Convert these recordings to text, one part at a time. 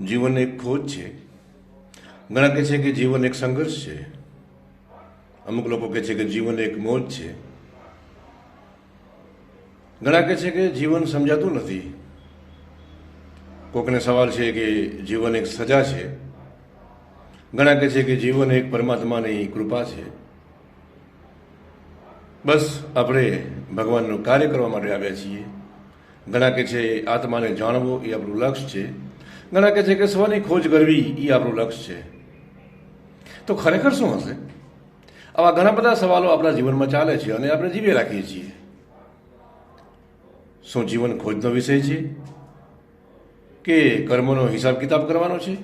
જીવન એક ખોજ છે. ઘણા કહે છે કે જીવન એક સંઘર્ષ છે. અમુક લોકો કહે છે કે જીવન એક મોજ છે. ઘણા કહે છે કે જીવન સમજાતું નથી. કોકને સવાલ છે કે જીવન એક સજા છે. ઘણા કહે છે કે જીવન એક પરમાત્માની કૃપા છે. બસ આપણે ભગવાનનું કાર્ય કરવા માટે આવ્યા છીએ. ઘણા કહે છે આત્માને જાણવો એ આપણું લક્ષ્ય છે. ઘણા કહે છે કે સ્વની ખોજ કરવી એ આપણું લક્ષ્ય છે. તો ખરેખર શું હશે? આવા ઘણા બધા સવાલો આપણા જીવનમાં ચાલે છે અને આપણે જીવી રાખીએ છીએ. શું જીવન ખોજનો વિષય છે? કે કર્મનો હિસાબ કિતાબ કરવાનો છે?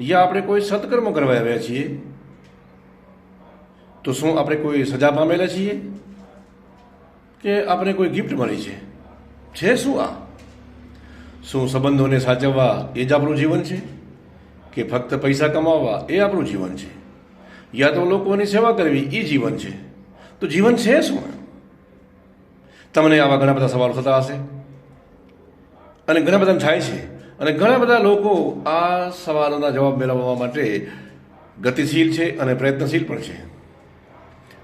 યા આપણે કોઈ સત્કર્મ કરવા આવ્યા છીએ? તો શું આપણે કોઈ સજા પામેલા છીએ? કે આપણે કોઈ ગિફ્ટ મળી છે? છે શું આ? શું સંબંધોને સાચવવા એ જ આપણું જીવન છે? કે ફક્ત પૈસા કમાવવા એ આપણું જીવન છે? યા તો લોકોની સેવા કરવી એ જીવન છે? તો જીવન છે શું? તમને આવા ઘણા બધા સવાલો થતા હશે. અને ઘણા બધા થાય છે. અને ઘણા બધા લોકો આ સવાલોના જવાબ મેળવવા માટે ગતિશીલ છે અને પ્રયત્નશીલ પણ છે.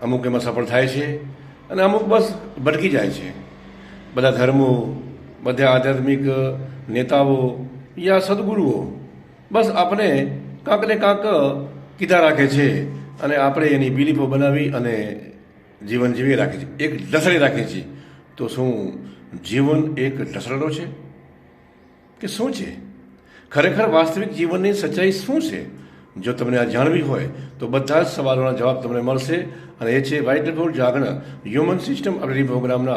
અમુક એમાં સફળ થાય છે અને અમુક બસ ભટકી જાય છે. બધા ધર્મો બધા આધ્યાત્મિક નેતાઓ યા સદગુરુઓ બસ આપણે કાંક ને કાંક કીધા રાખે છે અને આપણે એની બિલીફો બનાવી અને જીવન જીવી રાખીએ છીએ. એક ઢસડી રાખીએ છીએ. તો શું જીવન એક ઢસડો છે? કે શું છે? ખરેખર વાસ્તવિક જીવનની સચ્ચાઈ શું છે? જો તમને આ જાણવી હોય, તો બધા જ સવાલોના જવાબ તમને મળશે. અને એ છે વાઇટફુલ જાગરણ હ્યુમન સિસ્ટમ અપડેટિંગ પ્રોગ્રામના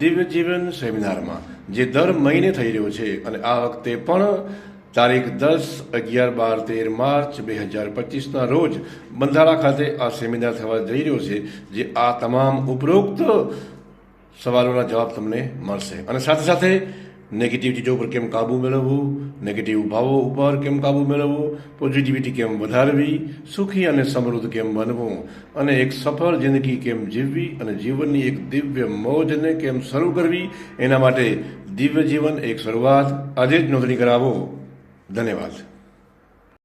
દિવ્ય જીવન સેમિનારમાં, જે દર મહિને થઈ રહ્યો છે અને આ વખતે પણ તારીખ દસ અગિયાર બાર તેર માર્ચ બે હજાર પચીસના રોજ બંધારા ખાતે આ સેમિનાર થવા જઈ રહ્યો છે, જે આ તમામ ઉપરોક્ત સવાલોના જવાબ તમને મળશે. અને સાથે સાથે નેગેટિવ ઉપર કેમ કાબુ મેળવવું નેગેટિવ ભાવો ઉપર કેમ કાબુ મેળવવું પોઝિટિવિટી કેમ વધારવી સુખી અને સમૃદ્ધ કેમ બનવું અને એક સફળ જિંદગી કેમ જીવવી અને જીવનની એક દિવ્ય મોજને કેમ શરૂ કરવી એના માટે દિવ્ય જીવન એક શરૂઆત આજે જ નોંધણી કરાવો ધન્યવાદ